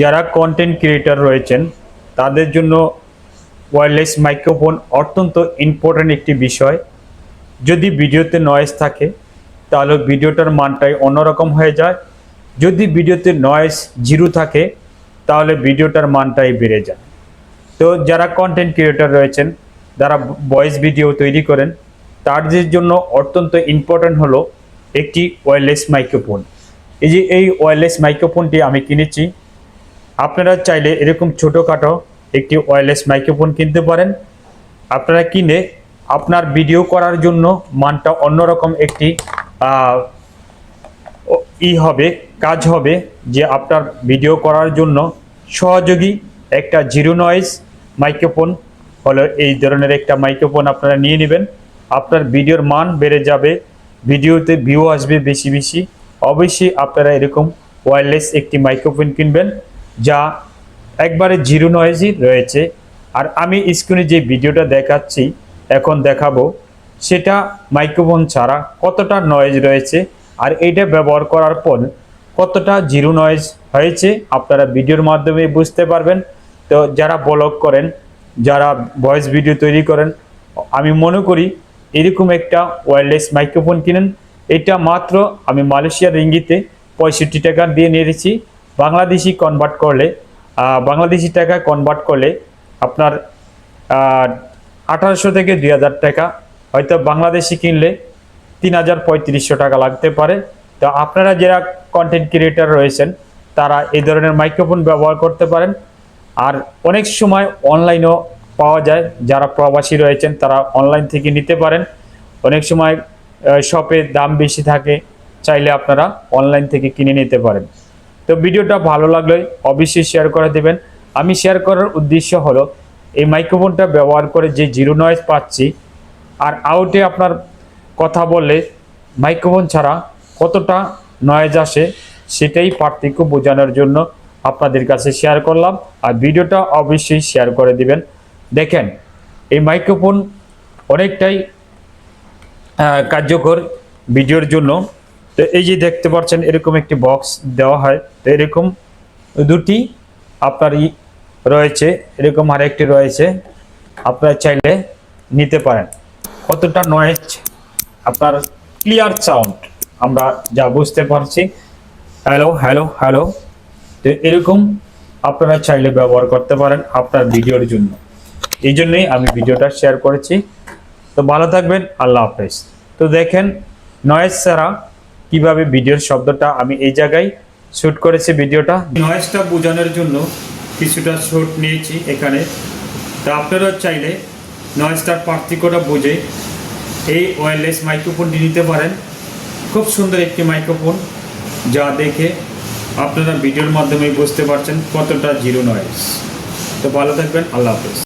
যারা content creator রয়েছেন, তাদের জন্য ওয়্যারলেস মাইক্রোফোন অত্যন্ত ইম্পর্ট্যান্ট একটি বিষয়। যদি ভিডিওতে নয়েজ থাকে, তাহলে ভিডিওটার মানটাই অন্যরকম হয়ে যায়। যদি ভিডিওতে নয়েজ জিরো থাকে, তাহলে ভিডিওটার মানটাই বেড়ে যায়। তো যারা কন্টেন্ট ক্রিয়েটার রয়েছেন, যারা ভয়েস ভিডিও তৈরি করেন, তাদের জন্য অত্যন্ত ইম্পর্ট্যান্ট হলো একটি ওয়্যারলেস মাইক্রোফোন এই যে এই ওয়্যারলেস মাইক্রোফোনটি আমি কিনেছি আপনারা চাইলে এরকম ছোটোখাটো একটি ওয়্যারলেস মাইক্রোফোন কিনতে পারেন। আপনারা কিনে আপনার ভিডিও করার জন্য মানটা অন্যরকম একটি ই হবে, কাজ হবে যে আপনার ভিডিও করার জন্য সহযোগী একটা জিরো নয়েজ মাইক্রোফোন হলো এই ধরনের একটা মাইক্রোফোন আপনারা নিয়ে নেবেন। আপনার ভিডিওর মান বেড়ে যাবে ভিডিওতে ভিউ আসবে বেশি বেশি। অবশ্যই আপনারা এরকম ওয়্যারলেস একটি মাইক্রোফোন কিনবেন। যা একবারে জিরো নয়েজই রয়েছে। আর আমি স্ক্রিনে যে ভিডিওটা দেখাচ্ছি, এখন দেখাবো, সেটা মাইক্রোফোন ছাড়া কতটা নয়েজ রয়েছে আর এইটা ব্যবহার করার পর কতটা জিরো নয়েজ হয়েছে আপনারা ভিডিওর মাধ্যমে বুঝতে পারবেন। তো যারা ব্লগ করেন, যারা ভয়েস ভিডিও তৈরি করেন, আমি মনে করি এরকম একটা ওয়্যারলেস মাইক্রোফোন কিনেন। এটা মাত্র আমি মালয়েশিয়ার রিঙ্গিতে পঁয়ষট্টি টাকা দিয়ে নিয়েছি। বাংলাদেশি কনভার্ট করলে বাংলাদেশি টাকা কনভার্ট করলে আপনার আঠারোশো থেকে দুই হাজার টাকা। হয়তো বাংলাদেশি কিনলে তিন হাজার পঁয়ত্রিশশো টাকা লাগতে পারে। তো আপনারা যারা কন্টেন্ট ক্রিয়েটার রয়েছেন, তারা এই ধরনের মাইক্রোফোন ব্যবহার করতে পারেন। আর অনেক সময় অনলাইনেও পাওয়া যায়। যারা প্রবাসী রয়েছেন, তারা অনলাইন থেকে নিতে পারেন। অনেক সময় শপে দাম বেশি থাকে, চাইলে আপনারা অনলাইন থেকে কিনে নিতে পারেন। তো ভিডিওটা ভালো লাগলে অবশ্যই শেয়ার করে দেবেন। আমি শেয়ার করার উদ্দেশ্য হলো, এই মাইক্রোফোনটা ব্যবহার করে যে জিরো নয়েজ পাচ্ছি, আর আউটে আপনার কথা বললে মাইক্রোফোন ছাড়া কতটা নয়েজ আসে সেটাই পার্থক্য বোঝানোর জন্য আপনাদের কাছে শেয়ার করলাম। আর ভিডিওটা অবশ্যই শেয়ার করে দিবেন। দেখেন, এই মাইক্রোফোন অনেকটাই কার্যকর ভিডিওর জন্য। তো এই যে দেখতে পাচ্ছেন, এরকম একটি বক্স দেওয়া হয়। তো এরকম দুটি আপনার রয়েছে, এরকম আরেকটি রয়েছে। আপনারা চাইলে নিতে পারেন। কতটা নয়েজ আপনার ক্লিয়ার সাউন্ড আমরা যা বুঝতে পারছি। হ্যালো হ্যালো হ্যালো তো এরকম আপনারা চাইলে ব্যবহার করতে পারেন আপনার ভিডিওর জন্য। এই জন্যই আমি ভিডিওটা শেয়ার করেছি। তো ভালো থাকবেন, আল্লাহ হাফেজ। তো দেখেন নয়েজ ছাড়া কীভাবে ভিডিওর শব্দটা আমি এই জায়গায় শ্যুট করেছি ভিডিওটা? নয়েজটা বোঝানোর জন্য কিছুটা শ্যুট নিয়েছি এখানে। তো আপনারা চাইলে নয়েজটার পার্থক্যটা বুঝে এই ওয়্যারলেস মাইক্রোফোনটি নিতে পারেন। খুব সুন্দর একটি মাইক্রোফোন যা দেখে আপনারা ভিডিওর মাধ্যমে বুঝতে পারছেন কতটা জিরো নয়েজ তো ভালো থাকবেন, আল্লাহ হাফেজ।